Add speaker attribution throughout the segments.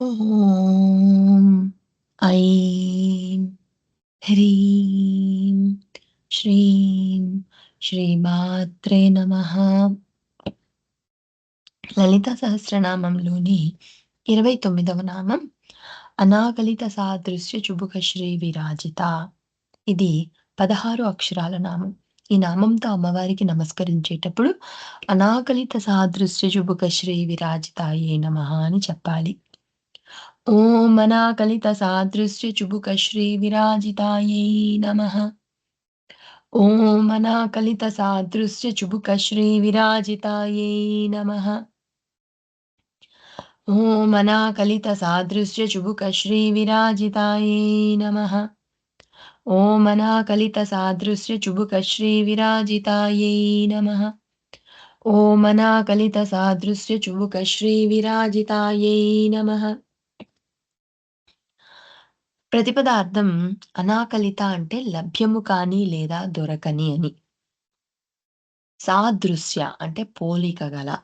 Speaker 1: ఓం ఐం హ్రీం శ్రీం శ్రీమాత్రే నమ. లలిత సహస్రనామంలోని ఇరవై తొమ్మిదవ నామం అనాగలిత సాదృశ్య చుబుక శ్రీ విరాజిత. ఇది పదహారు అక్షరాల నామం. ఈ నామంతో అమ్మవారికి నమస్కరించేటప్పుడు అనాకలిత సాదృశ్య చుబుక శ్రీ విరాజితాయే నమ అని చెప్పాలి. ॐ अनाकलितसादृश्यचुबुकश्रीविराजितायै नमः। ॐ अनाकलितसादृश्यचुबुकश्रीविराजितायै नमः। ॐ अनाकलितसादृश्यचुबुकश्रीविराजितायै नमः। ॐ अनाकलितसादृश्यचुबुकश्रीविराजितायै नमः। ప్రతిపదార్థం అనాకలిత అంటే లభ్యము కాని లేదా దొరకని అని. సాదృశ్య అంటే పోలిక గల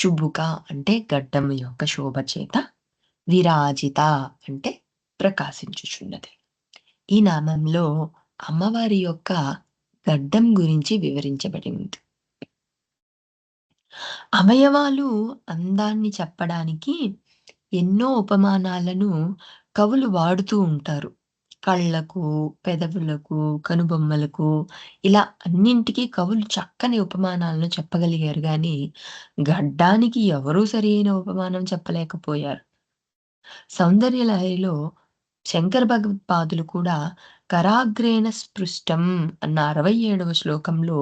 Speaker 1: చుబుక అంటే గడ్డం యొక్క శోభ చేత విరాజిత అంటే ప్రకాశించుచున్నది. ఈ నామంలో అమ్మవారి యొక్క గడ్డం గురించి వివరించబడింది. అవయవాలు అందాన్ని చెప్పడానికి ఎన్నో ఉపమానాలను కవులు వాడుతూ ఉంటారు. కళ్ళకు పెదవులకు కనుబొమ్మలకు ఇలా అన్నింటికీ కవులు చక్కని ఉపమానాలను చెప్పగలిగారు. కానీ గడ్డానికి ఎవరూ సరైన ఉపమానం చెప్పలేకపోయారు. సౌందర్య లహరిలో శంకర భగవత్పాదులు కూడా కరాగ్రేణ స్పృష్టం అన్న అరవై ఏడవ శ్లోకంలో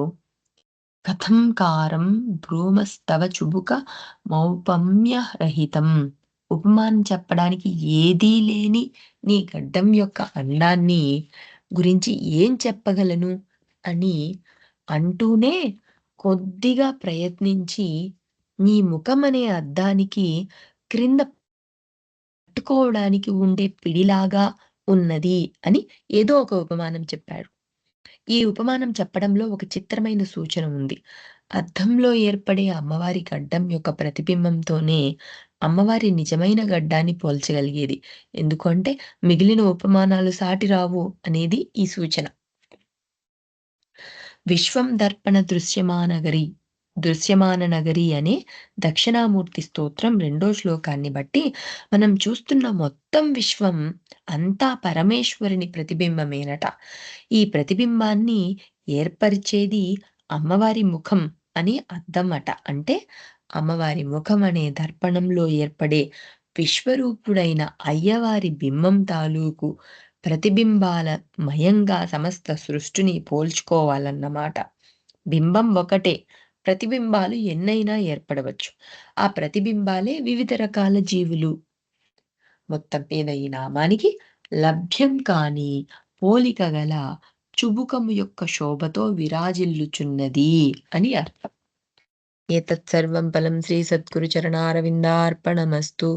Speaker 1: కథం కారం భ్రూమస్తవ చుబుక మౌపమ్య రహితం ఉపమానం చెప్పడానికి ఏదీ లేని నీ గడ్డం యొక్క అండాన్ని గురించి ఏం చెప్పగలను అని అంటూనే కొద్దిగా ప్రయత్నించి నీ ముఖం అనే అద్దానికి క్రింద పట్టుకోవడానికి ఉండే పిడిలాగా ఉన్నది అని ఏదో ఒక ఉపమానం చెప్పాడు. ఈ ఉపమానం చెప్పడంలో ఒక చిత్రమైన సూచన ఉంది. అద్దంలో ఏర్పడే అమ్మవారి గడ్డం యొక్క ప్రతిబింబంతోనే అమ్మవారి నిజమైన గడ్డాన్ని పోల్చగలిగేది. ఎందుకంటే మిగిలిన ఉపమానాలు సాటి రావు అనేది ఈ సూచన. విశ్వం దర్పణ దృశ్యమానగరి దృశ్యమాన నగరి అనే దక్షిణామూర్తి స్తోత్రం రెండో శ్లోకాన్ని బట్టి మనం చూస్తున్న మొత్తం విశ్వం అంతా పరమేశ్వరుని ప్రతిబింబమేనట. ఈ ప్రతిబింబాన్ని ఏర్పరిచేది అమ్మవారి ముఖం అని అర్థం అట అంటే అమ్మవారి ముఖం అనే దర్పణంలో ఏర్పడే విశ్వరూపుడైన అయ్యవారి బింబం తాలూకు ప్రతిబింబాల మయంగా సమస్త సృష్టిని పోల్చుకోవాలన్నమాట. బింబం ఒకటే ప్రతిబింబాలు ఎన్నైనా ఏర్పడవచ్చు. ఆ ప్రతిబింబాలే వివిధ రకాల జీవులు. మొత్తం మీద ఈ నామానికి లభ్యం కాని పోలిక గల చుబుకము యొక్క శోభతో విరాజిల్లుచున్నది అని అర్థం. ఏతత్సర్వం ఫలం శ్రీ సద్గురు చరణారవిందార్పణమస్తు.